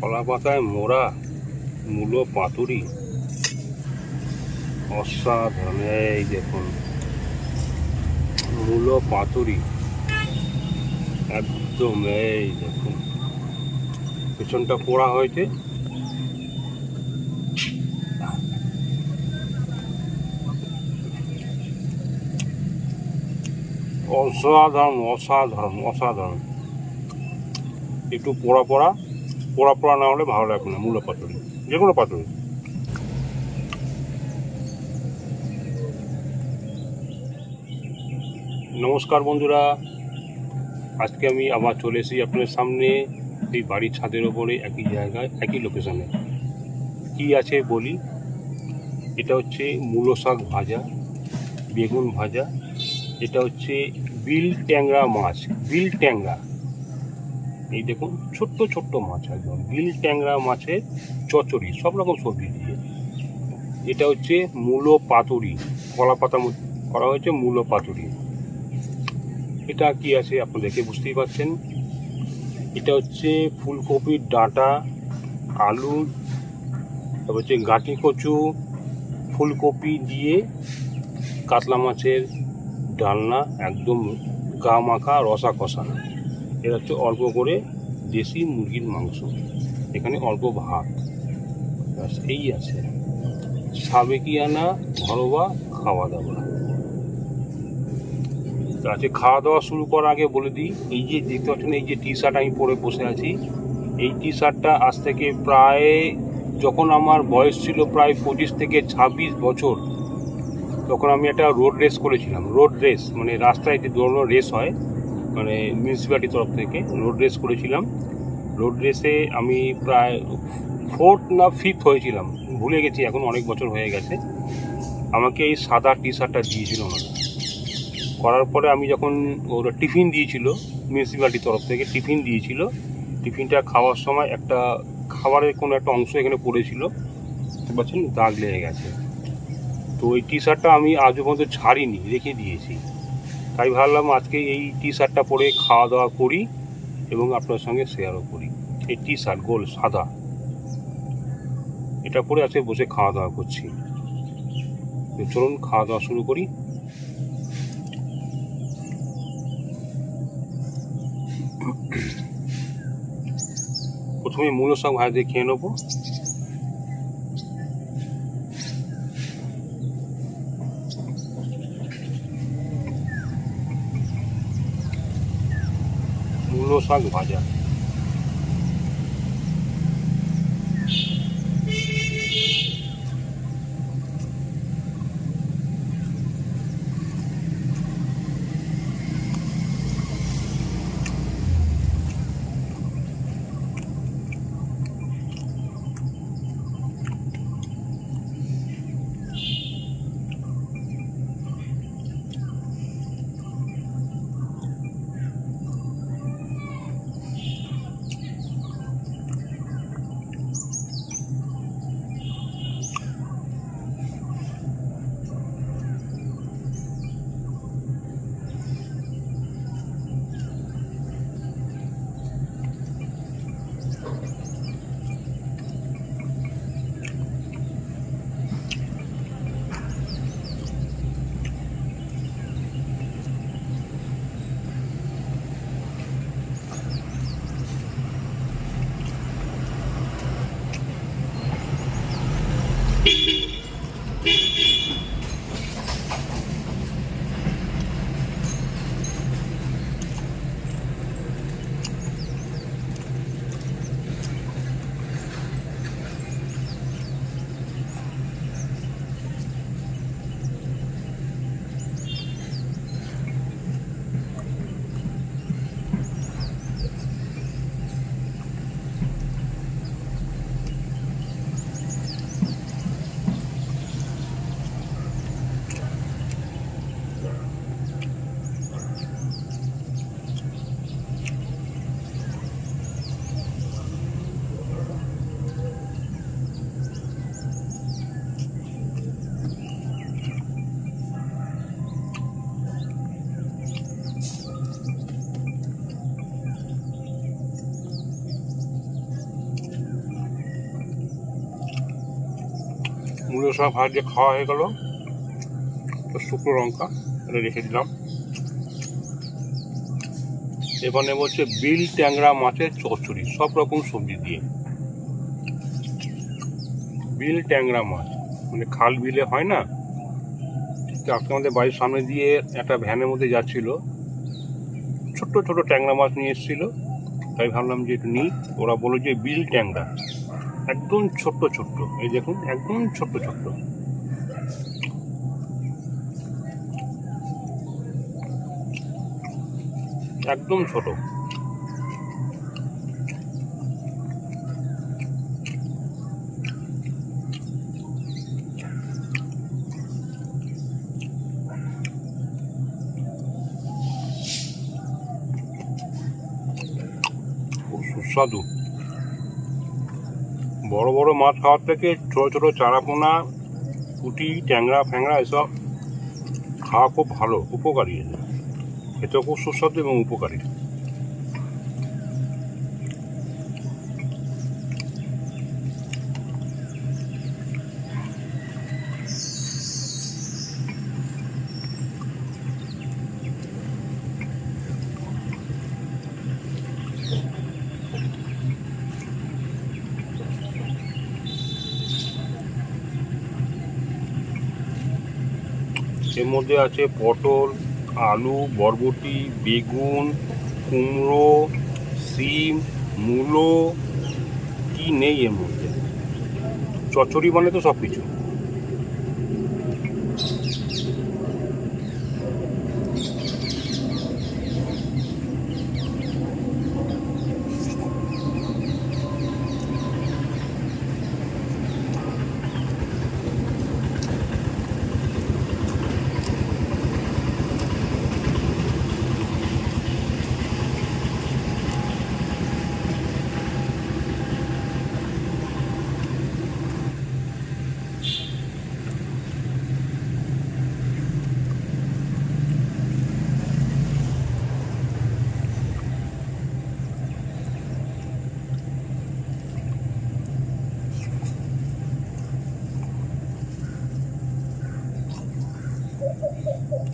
কলা পাতায় মোড়া, মূলো পাতুরি। অসাধারণ, এই দেখুন। মূলো পাতুরি। একদম, এই দেখুন। পেছনটা পোড়া হয়েছে। অসাধারণ অসাধারণ অসাধারণ। একটু পোড়া পোড়া পোড়া পোড়া না হলে ভালো লাগবে না, মূলা পাতুরি যে কোনো পাতুরি। নমস্কার বন্ধুরা, আজকে আমি আবার চলে এসেছি আপনাদের সামনে, এই বাড়ির ছাদের ওপরে, একই জায়গায়, একই লোকেশনে কি আছে বলি? এটা হচ্ছে মূলো শাক ভাজা, বেগুন ভাজা, এটা হচ্ছে বিল ট্যাংরা মাছ, বিল ট্যাংরা। এই দেখুন, ছোট্ট ছোট্ট মাছ একদম। বিল ট্যাংরা মাছের চচড়ি সব রকম সবজি দিয়ে। এটা হচ্ছে মূলো পাতুরি, কলা পাতা করা হয়েছে মূলো পাতুরি। এটা কি আছে আপনি দেখে বুঝতেই পারছেন? এটা হচ্ছে ফুলকপির ডাঁটা, আলু, তারপর হচ্ছে গাঁটি কচু, ফুলকপি দিয়ে কাতলা মাছের ডালনা, একদম গা মাখা রসা কষা এটা হচ্ছে অল্প করে দেশি মুরগির মাংস। এখানে অল্প ভাত। ব্যাস, এই আছে। সাবেকিয়ানা ঘরোয়া খাওয়া দাওয়া আজকে খাওয়া দাওয়া শুরু করার আগে বলে দিই, এই যে দেখতে পাচ্ছেন, এই যে টি শার্ট আমি পরে বসে আছি, এই টি শার্টটা আজ থেকে প্রায়, যখন আমার বয়স ছিল প্রায় পঁচিশ থেকে ছাব্বিশ বছর, তখন আমি একটা রোড রেস করেছিলাম। রোড রেস মানে রাস্তায় যে দৌড়ানো রেস হয় মানে মিউনিসিপ্যালিটির তরফ থেকে রোড রেস করেছিলাম। রোড রেসে আমি প্রায় ফোর্থ না ফিফথ হয়েছিলাম। ভুলে গেছি, এখন অনেক বছর হয়ে গেছে। আমাকে এই সাদা টি শার্টটা দিয়েছিল ওনারা। করার পরে আমি যখন ওরা টিফিন দিয়েছিল মিউনিসিপ্যালিটির তরফ থেকে, টিফিন দিয়েছিল। টিফিনটা খাওয়ার সময় একটা খাবারের কোনো একটা অংশ এখানে পড়েছিল। বুঝতে দাগ লেগে গেছে। তো ওই টি শার্টটা আমি আজও পর্যন্ত ছাড়িনি, রেখে দিয়েছি। তাই ভাবলাম আজকে এই টি শার্টটা পরে খাওয়া দাওয়া করি এবং আপনার সঙ্গে শেয়ারও করি। এই টি শার্ট গোল, সাদা। এটা পরে আজকে বসে খাওয়া দাওয়া করছি চলুন খাওয়া দাওয়া শুরু করি। প্রথমে মূল ভাজা দিয়ে খেয়ে নেব। মূলো শাক ভাজা মূলের সঙ্গে ভাজে খাওয়া হয়ে গেল। শুকনো লঙ্কা এটা রেখে দিলাম। এবার নেব হচ্ছে বিল ট্যাংরা মাছের চচ্চড়ি, সব রকম সবজি দিয়ে। বিল ট্যাংরা মাছ মানে খাল বিলে হয় না? তো আজকে আমাদের বাড়ির সামনে দিয়ে একটা ভ্যানের মধ্যে যাচ্ছিল। ছোট্ট ছোট ট্যাংরা মাছ নিয়ে এসেছিল। তাই ভাবলাম যে একটু নিই। ওরা বলল যে বিল ট্যাংরা। একদম ছোট্ট ছোট্ট। এই দেখুন একদম ছোট্ট ছোট্ট। একদম ছোট। খুব সুস্বাদু। বড় বড় মাছ খাওয়ার থেকে ছোটো ছোটো চারাপোনা পুঁটি ট্যাংরা, ফ্যাংরা এসব খাওয়া খুব ভালো, উপকারী। খেতেও খুব সুস্বাদু এবং উপকারী। মধ্যে আছে পটল, আলু, বরবটি, বেগুন, কুমড়ো, সিম, মূলো, কি নেই এর মধ্যে? চচড়ি মানে তো সব কিছু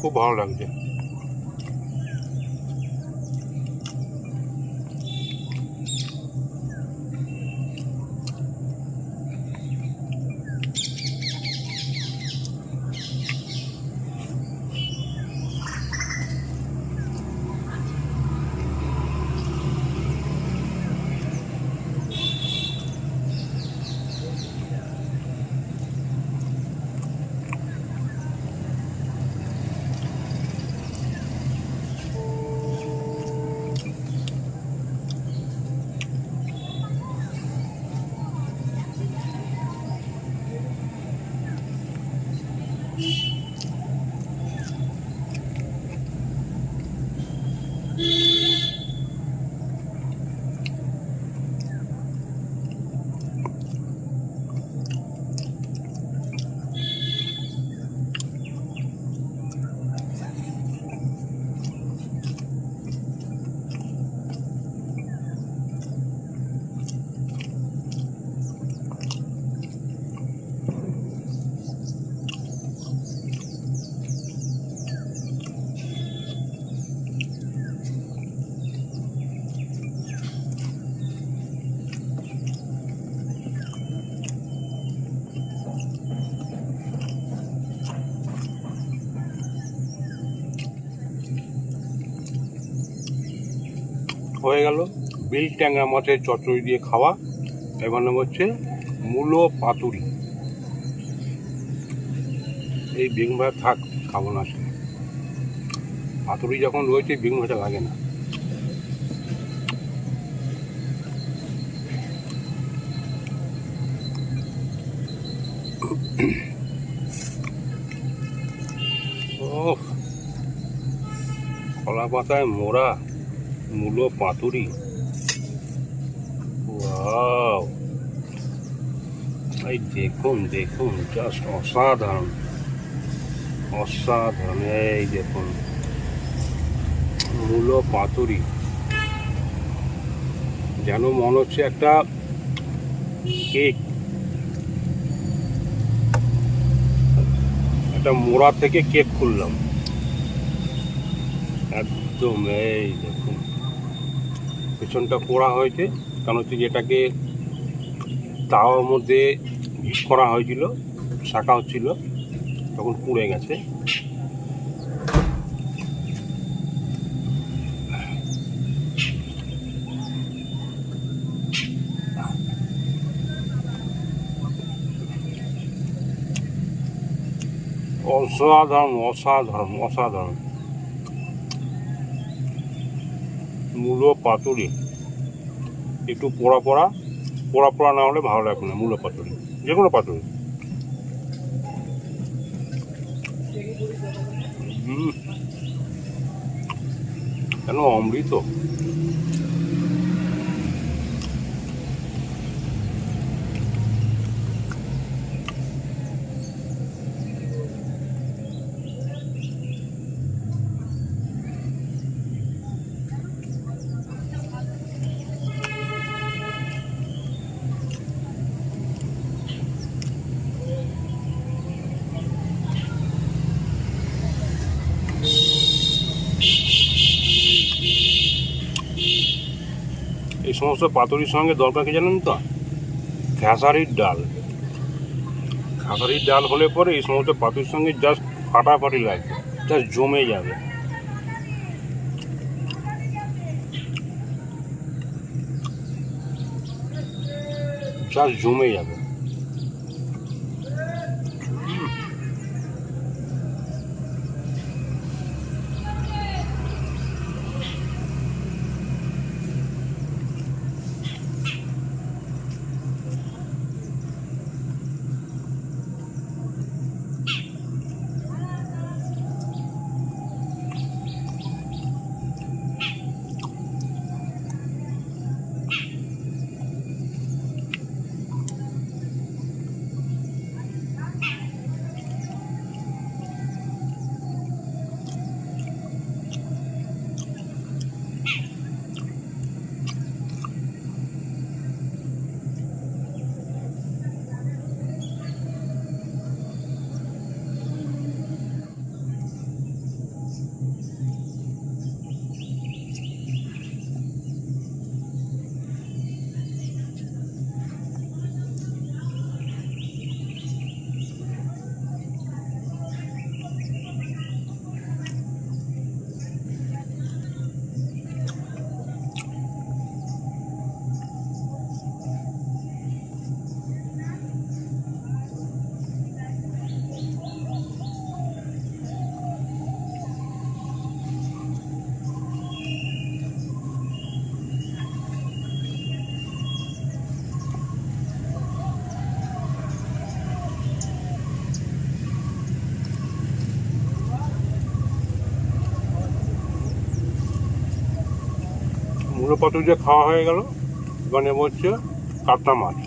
খুব ভালো লাগছে। হয়ে গেল। বিল ট্যাংরা মাছের চচড়ি দিয়ে খাওয়া। এবার নাম হচ্ছে মূলো পাতুরি। এই বেগুন ভাজা থাক, খাব না সে পাতুরি যখন রয়েছে বেগুন ভাজা লাগে না। ও কলা পাতায় মোড়া। মূলো পাতুরি। ওয়াও। দেখুন দেখুন জাস্ট অসাধারণ। অসাধারণ, এই দেখুন। মূলো পাতুরি। যেন মনে হচ্ছে একটা কেক। একটা মোড়া থেকে কেক খুললাম। একদম, এই দেখুন। পেছনটা পোড়া হয়েছে, কারণ হচ্ছে যেটাকে তাওয়ার মধ্যে করা হয়েছিল শাঁকা হচ্ছিল, তখন পুড়ে গেছে। অসাধারণ অসাধারণ অসাধারণ। মূলো, পাতুরি। একটু পোড়া পোড়া পোড়া পোড়া না হলে ভালো লাগবে না, মূলো, পাতুরি। যে কোনো পাতুরি কেন অমৃত? সমস্ত পাতুরির সঙ্গে দরকার কি জানেন তো? খেসারির ডাল। খেসারির ডাল হলে পরে এই সমস্ত পাতুরির সঙ্গে জাস্ট ফাটাফাটি লাগবে জাস্ট জমে যাবে। জাস্ট জমে যাবে। পাতুরি যে খাওয়া হয়ে গেল মানে হচ্ছে কাটা মাছ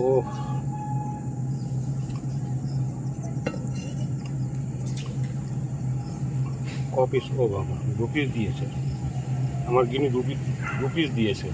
ও ক পিস ও বাবা দু দিয়েছে। আমার গিনি দু পিস দু পিস দিয়েছে।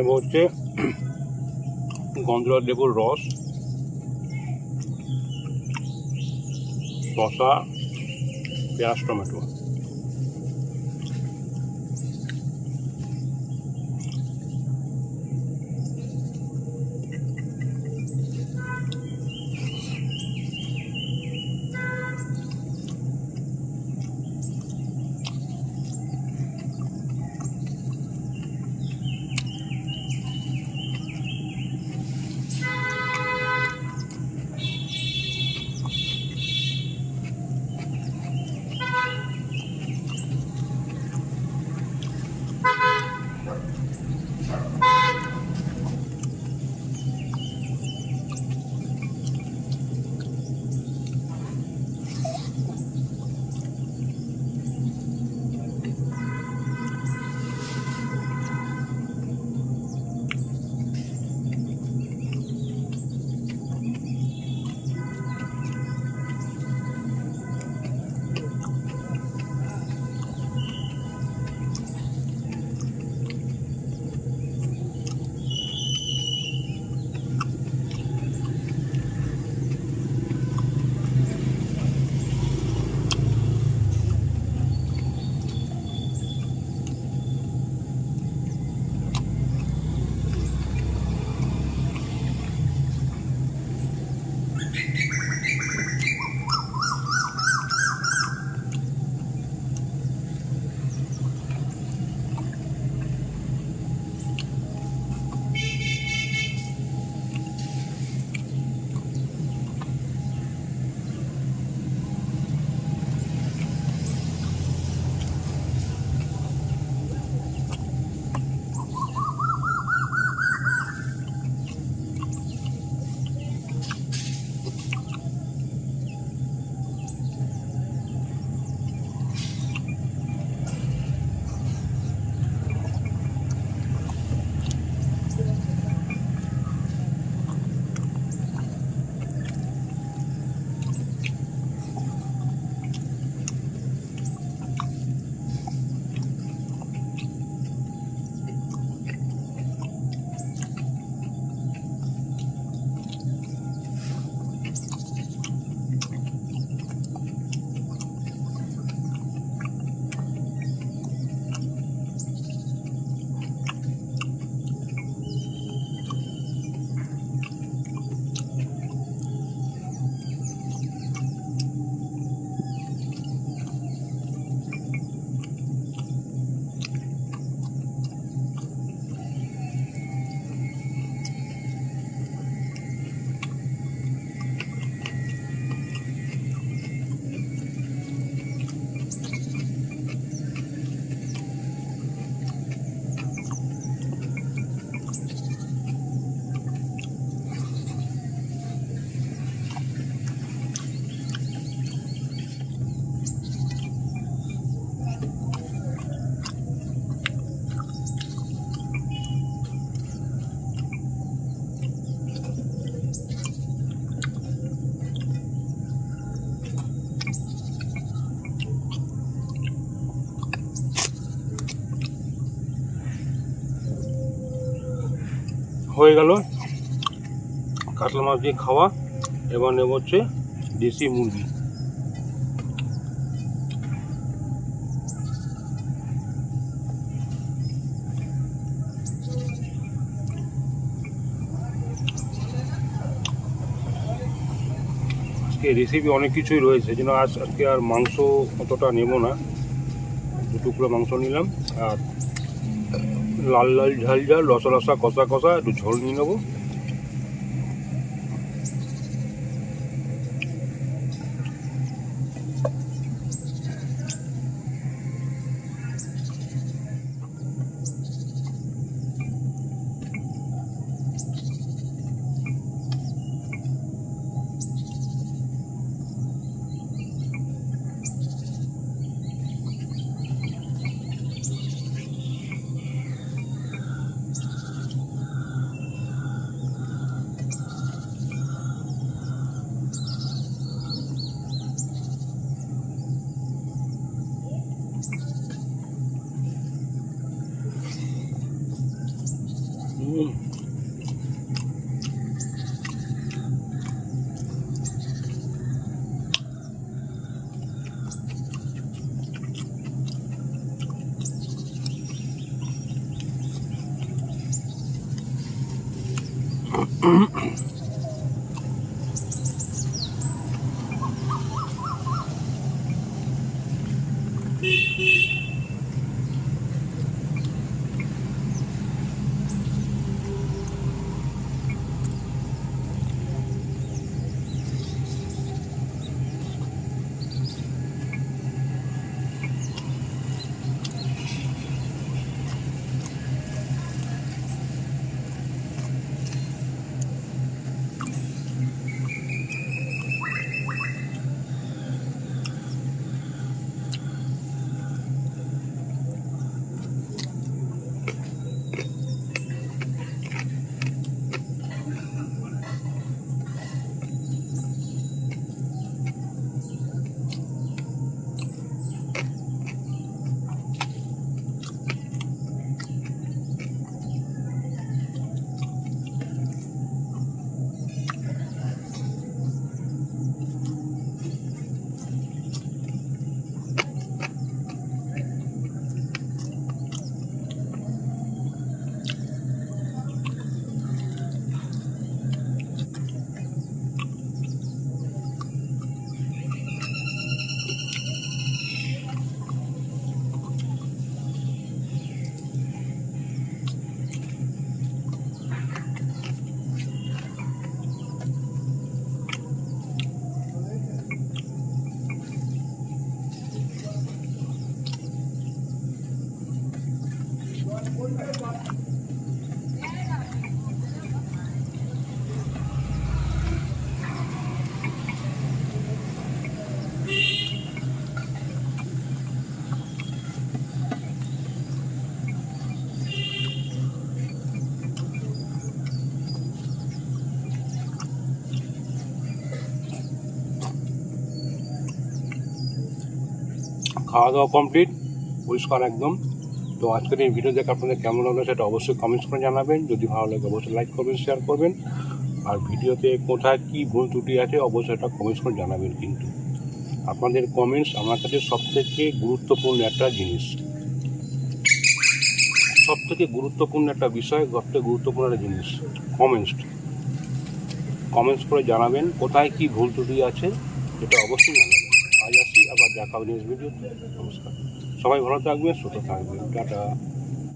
নেব হচ্ছে গন্ধরাজ লেবুর রস শশা পেঁয়াজ টমেটো। হয়ে গেল। কাতলা মাছ দিয়ে খাওয়া। এবার নেব হচ্ছে দেশি মুরগি। আজকে রেসিপি অনেক কিছুই রয়েছে যেন আজ আজকে আর মাংস অতটা নেব না। দু টুকরো মাংস নিলাম, আর লাল লাল ঝাল ঝাল রসা রসা কষা কষা একটু ঝোল নিয়ে নেব। Mm-hmm. খাওয়া দাওয়া কমপ্লিট পরিষ্কার একদম। তো আজকের এই ভিডিও দেখে আপনাদের কেমন লাগল সেটা অবশ্যই কমেন্টস করে জানাবেন। যদি ভালো লাগে, অবশ্যই লাইক করবেন শেয়ার করবেন। আর ভিডিওতে কোথায় কী ভুল ত্রুটি আছে, অবশ্যই এটা কমেন্টস করে জানাবেন কিন্তু। আপনাদের কমেন্টস আমার কাছে সবথেকে গুরুত্বপূর্ণ একটা জিনিস। সবথেকে গুরুত্বপূর্ণ একটা বিষয়, সবথেকে গুরুত্বপূর্ণ একটা জিনিস কমেন্টস কমেন্টস করে জানাবেন কোথায় কী ভুল ত্রুটি আছে এটা অবশ্যই জানাবেন। আবার দেখা হবে নিউজ ভিডিওতে নমস্কার। সবাই ভালো থাকবেন সুস্থ থাকবেন। টাটা।